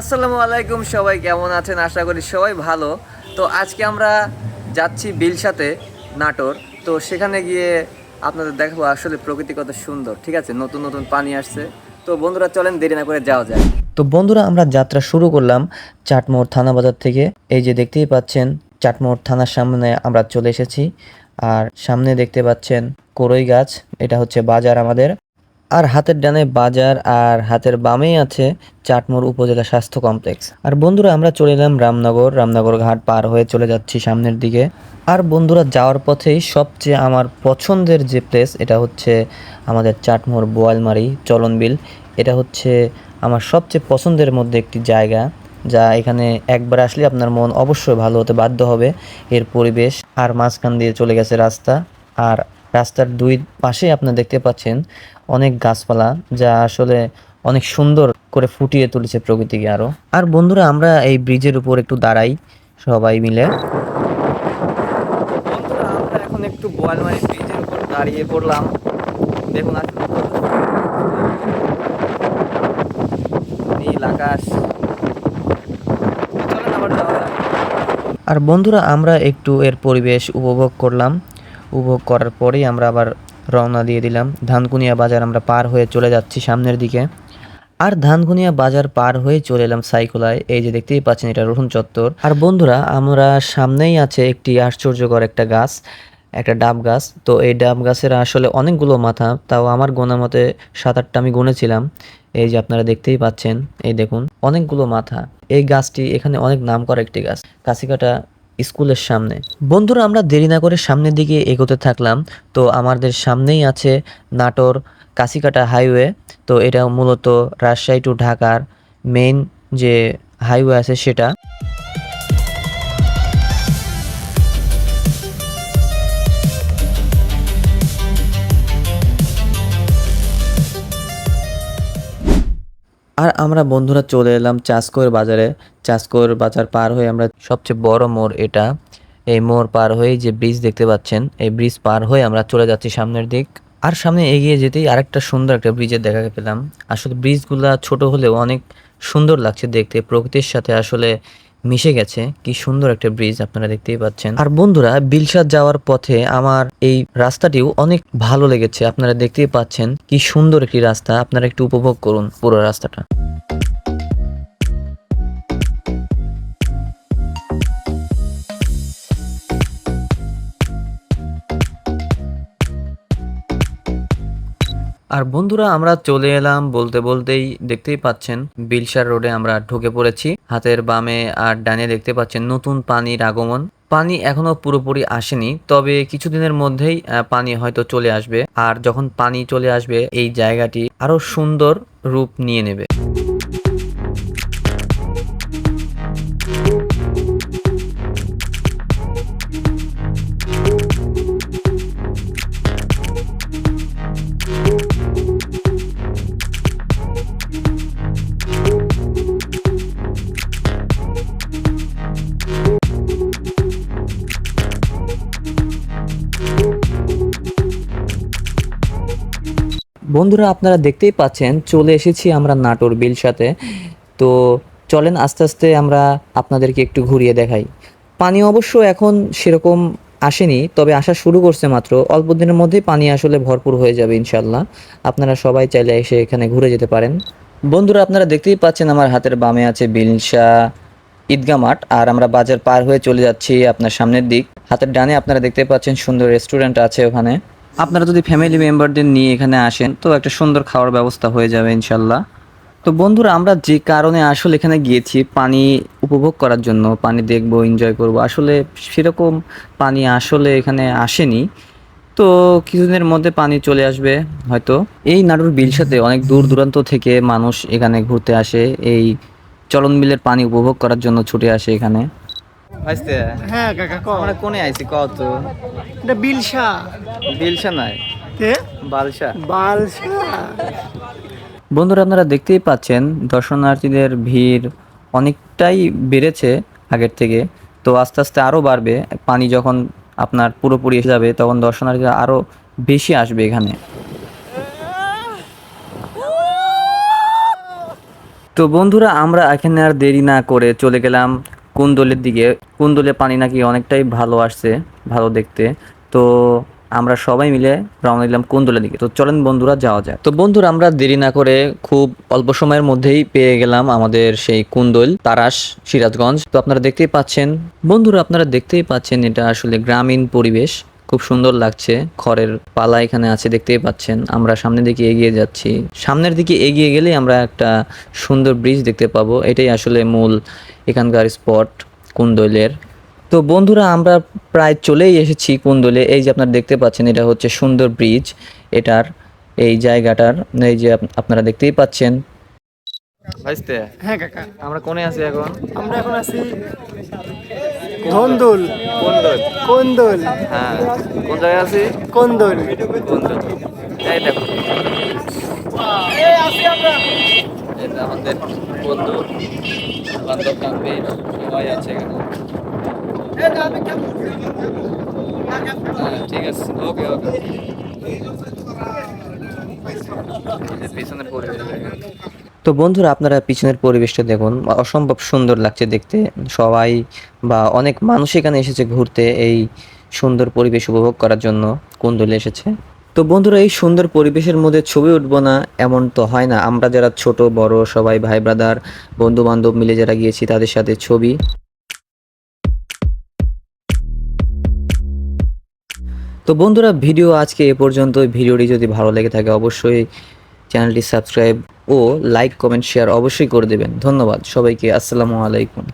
আসসালামু আলাইকুম। সবাই কেমন আছেন? আশা করি সবাই ভালো। তো আজকে আমরা যাচ্ছি বিলসাতে নাটোর। তো সেখানে গিয়ে আপনাদের দেখাবো আসলে প্রকৃতি কত সুন্দর, ঠিক আছে? নতুন নতুন পানি আসছে। তো বন্ধুরা, চলেন, দেরি না করে যাওয়া যায় তো বন্ধুরা, আমরা যাত্রা শুরু করলাম চাটমোড় থানা বাজার থেকে। এই যে দেখতেই পাচ্ছেন চাটমোড় থানার সামনে আমরা চলে এসেছি। আর সামনে দেখতে পাচ্ছেন করই গাছ। এটা হচ্ছে বাজার আমাদের। আর হাতের ডানে বাজার আর হাতের বামেই আছে চাটমোর উপজেলা স্বাস্থ্য কমপ্লেক্স। আর বন্ধুরা, আমরা চলে এলাম রামনগর। রামনগর ঘাট পার হয়ে চলে যাচ্ছি সামনের দিকে। আর বন্ধুরা, যাওয়ার পথেই সবচেয়ে আমার পছন্দের যে প্লেস এটা হচ্ছে আমাদের চাটমোর বোয়ালমারি চলনবিল। এটা হচ্ছে আমার সবচেয়ে পছন্দের মধ্যে একটি জায়গা, যা এখানে একবার আসলে আপনার মন অবশ্যই ভালো হতে বাধ্য হবে। এর পরিবেশ আর মাঝখান দিয়ে চলে গেছে রাস্তা। আর রাস্তার দুই পাশে আপনারা দেখতে পাচ্ছেন অনেক গাছপালা যা আসলে অনেক সুন্দর করে ফুটিয়ে তুলেছে প্রকৃতিকে আরও আর বন্ধুরা, আমরা এই ব্রিজের উপর একটু দাঁড়াই সবাই মিলে এখন একটু ব্রিজের উপর দাঁড়িয়ে পড়লাম দেখুন। নীল আকাশ। আর বন্ধুরা, আমরা একটু এর পরিবেশ উপভোগ করলাম উপভোগ করার পরেই আমরা আবার রওনা দিয়ে দিলাম। ধানকুনিয়া বাজার আমরা পার হয়ে চলে যাচ্ছি সামনের দিকে। আর ধানকুনিয়া বাজার পার হয়ে চলে এলাম সাইকোলায়। এই যে দেখতেই পাচ্ছেন এটা রসুন চত্বর। আর বন্ধুরা, আমরা সামনেই আছে একটি আশ্চর্যকর একটা গাছ, একটা ডাব গাছ। তো এই ডাব গাছের আসলে অনেকগুলো মাথা, তাও আমার গোনা মতে সাত আটটা আমি গুনেছিলাম। এই যে আপনারা দেখতেই পাচ্ছেন, এই দেখুন, অনেকগুলো মাথা। এই গাছটি এখানে অনেক নাম করা একটি গাছ। কাছিকাটা স্কুলের সামনে। বন্ধুরা, আমরা দেরি না করে সামনের দিকে এগোতে থাকলাম। তো আমাদের সামনেই আছে নাটোর কাসিকাটা হাইওয়ে। তো এটা মূলত রাজশাহী টু ঢাকার মেন যে হাইওয়ে আছে সেটা। আর আমরা বন্ধুরা চলে এলাম চাষকোর বাজারে। চাষকোর বাজার পার হয়ে আমরা সবচেয়ে বড় মোড় এটা। এই মোড় পার হয়ে যে ব্রিজ দেখতে পাচ্ছেন, এই ব্রিজ পার হয়ে আমরা চলে যাচ্ছি সামনের দিক। আর সামনে এগিয়ে যেতেই আরেকটা সুন্দর একটা ব্রিজের দেখা পেলাম। আসলে ব্রিজগুলা ছোট হলেও অনেক সুন্দর লাগছে দেখতে। প্রকৃতির সাথে আসলে মিশে গেছে। কি সুন্দর একটা ব্রিজ আপনারা দেখতেই পাচ্ছেন। আর বন্ধুরা বিলসাদ যাওয়ার পথে আমার এই রাস্তাটিও অনেক ভালো লেগেছে। আপনারা দেখতেই পাচ্ছেন কি সুন্দর একটি রাস্তা। আপনারা একটু উপভোগ করুন পুরো রাস্তাটা। আর বন্ধুরা, আমরা চলে এলাম বলতে বলতেই দেখতেই পাচ্ছেন বিলসার রোডে আমরা ঢুকে পড়েছি। হাতের বামে আর ডানে দেখতে পাচ্ছেন নতুন পানির আগমন। পানি এখনও পুরোপুরি আসেনি, তবে কিছুদিনের মধ্যেই পানি হয়তো চলে আসবে। আর যখন পানি চলে আসবে, এই জায়গাটি আরও সুন্দর রূপ নিয়ে নেবে। বন্ধুরা, আপনারা দেখতেই পাচ্ছেন, চলে এসেছি আমরা নাটোর বিলসাতে তো চলেন, আস্তে আস্তে আমরা আপনাদেরকে একটু ঘুরিয়ে দেখাই। পানি অবশ্য এখন সেরকম আসেনি, তবে আসা শুরু করছে মাত্র। অল্প দিনের মধ্যেই পানি আসলে ভরপুর হয়ে যাবে ইনশাল্লাহ আপনারা সবাই চাইলে এসে এখানে ঘুরে যেতে পারেন। বন্ধুরা, আপনারা দেখতেই পাচ্ছেন আমার হাতের বামে আছে বিলসা ঈদগা মাঠ, আর আমরা বাজার পার হয়ে চলে যাচ্ছি আপনার সামনের দিক। হাতের ডানে আপনারা দেখতে পাচ্ছেন সুন্দর রেস্টুরেন্ট আছে ওখানে। আপনারা যদি ফ্যামিলি মেম্বারদের নিয়ে এখানে আসেন, তো একটা সুন্দর খাওয়ার ব্যবস্থা হয়ে যাবে ইনশাল্লাহ তো বন্ধুরা, আমরা যে কারণে আসলে এখানে গিয়েছি, পানি উপভোগ করার জন্য, পানি দেখব এনজয় করব, আসলে সেরকম পানি আসলে এখানে আসেনি। তো কিছুদিনের মধ্যে পানি চলে আসবে, হয়তো। এই নাড়ুর বিল সাথে অনেক দূর দূরান্ত থেকে মানুষ এখানে ঘুরতে আসে, এই চলন বিলের পানি উপভোগ করার জন্য ছুটে আসে এখানে। ভাইস্তে হ্যাঁ কাকা ক আমরা কোনে আইছি? কত এটা বিলসা বিলসা নাই। কে? বালসা বালসা বন্ধুরা আপনারা দেখতেই পাচ্ছেন দর্শনার্থীদের ভিড় অনেকটাই বেড়েছে আগের থেকে। তো আস্তে আস্তে আরও বাড়বে। পানি যখন আপনার পুরোপুরি এসে যাবে তখন দর্শনার্থীরা আরও বেশি আসবে এখানে। তো বন্ধুরা আমরা এখানে আর দেরি না করে চলে গেলাম কুন্দলের দিকে, কুন্দলে পানি নাকি অনেকটাই ভালো আসছে, ভালো দেখতে। তো আমরা সবাই মিলে রওনা দিলাম কুন্দলের দিকে। তো চলেন বন্ধুরা, যাওয়া যায় তো বন্ধুরা, আমরা দেরি না করে খুব অল্প সময়ের মধ্যেই পেয়ে গেলাম আমাদের সেই কুন্দল, তারাস, সিরাজগঞ্জ। তো আপনারা দেখতেই পাচ্ছেন, বন্ধুরা, আপনারা দেখতেই পাচ্ছেন এটা আসলে গ্রামীণ পরিবেশ। খুব সুন্দর লাগছে। খড়ের পালা এখানে আছে দেখতেই পাচ্ছেন। আমরা সামনের দিকে এগিয়ে যাচ্ছি। সামনের দিকে এগিয়ে গেলেই আমরা একটা সুন্দর ব্রিজ দেখতে পাবো। এটাই আসলে মূল এখানকার স্পট কুন্দলের। তো বন্ধুরা আমরা প্রায় চলেই এসেছি কুন্দলে। এই যে আপনারা দেখতে পাচ্ছেন এটা হচ্ছে সুন্দর ব্রিজ এটার এই জায়গাটার এই যে আপনারা দেখতেই পাচ্ছেন। হ্যাঁ কাকা। আমরা কোনে আছি এখন? আমরা এখন আছি ধন্দুল। কুন্দল কোন্দল। হ্যাঁ কোন জায়গায় আছি? কোন্দল। কুন্দল এই দেখো। এটা আমাদের বন্ধু বান্ধব বান্ধবী সবাই আছে এখানে। হ্যাঁ, ঠিক আছে। ওকে ওকে। পিছনের পরিবেশ। তো বন্ধুরা, আপনারা পিছনের পরিবেশটা দেখুন। অসম্ভব সুন্দর লাগছে দেখতে। সবাই বা অনেক মানুষ এখানে এসেছে ঘুরতে এই সুন্দর পরিবেশ উপভোগ করার জন্য, কুন্দলে এসেছে। তো বন্ধুরা, এই সুন্দর পরিবেশের মধ্যে ছবি উঠবো না, এমন তো হয় না। আমরা যারা ছোট, বড়, সবাই ভাই ব্রাদার বন্ধু বান্ধব মিলে যারা গিয়েছি, তাদের সাথে ছবি। তো বন্ধুরা, ভিডিও আজকে এ পর্যন্ত ভিডিওটি যদি ভালো লেগে থাকে, অবশ্যই চ্যানেলটি সাবস্ক্রাইব ও লাইক কমেন্ট শেয়ার অবশ্যই করে দেবেন। ধন্যবাদ সবাইকে। আসসালামু আলাইকুম।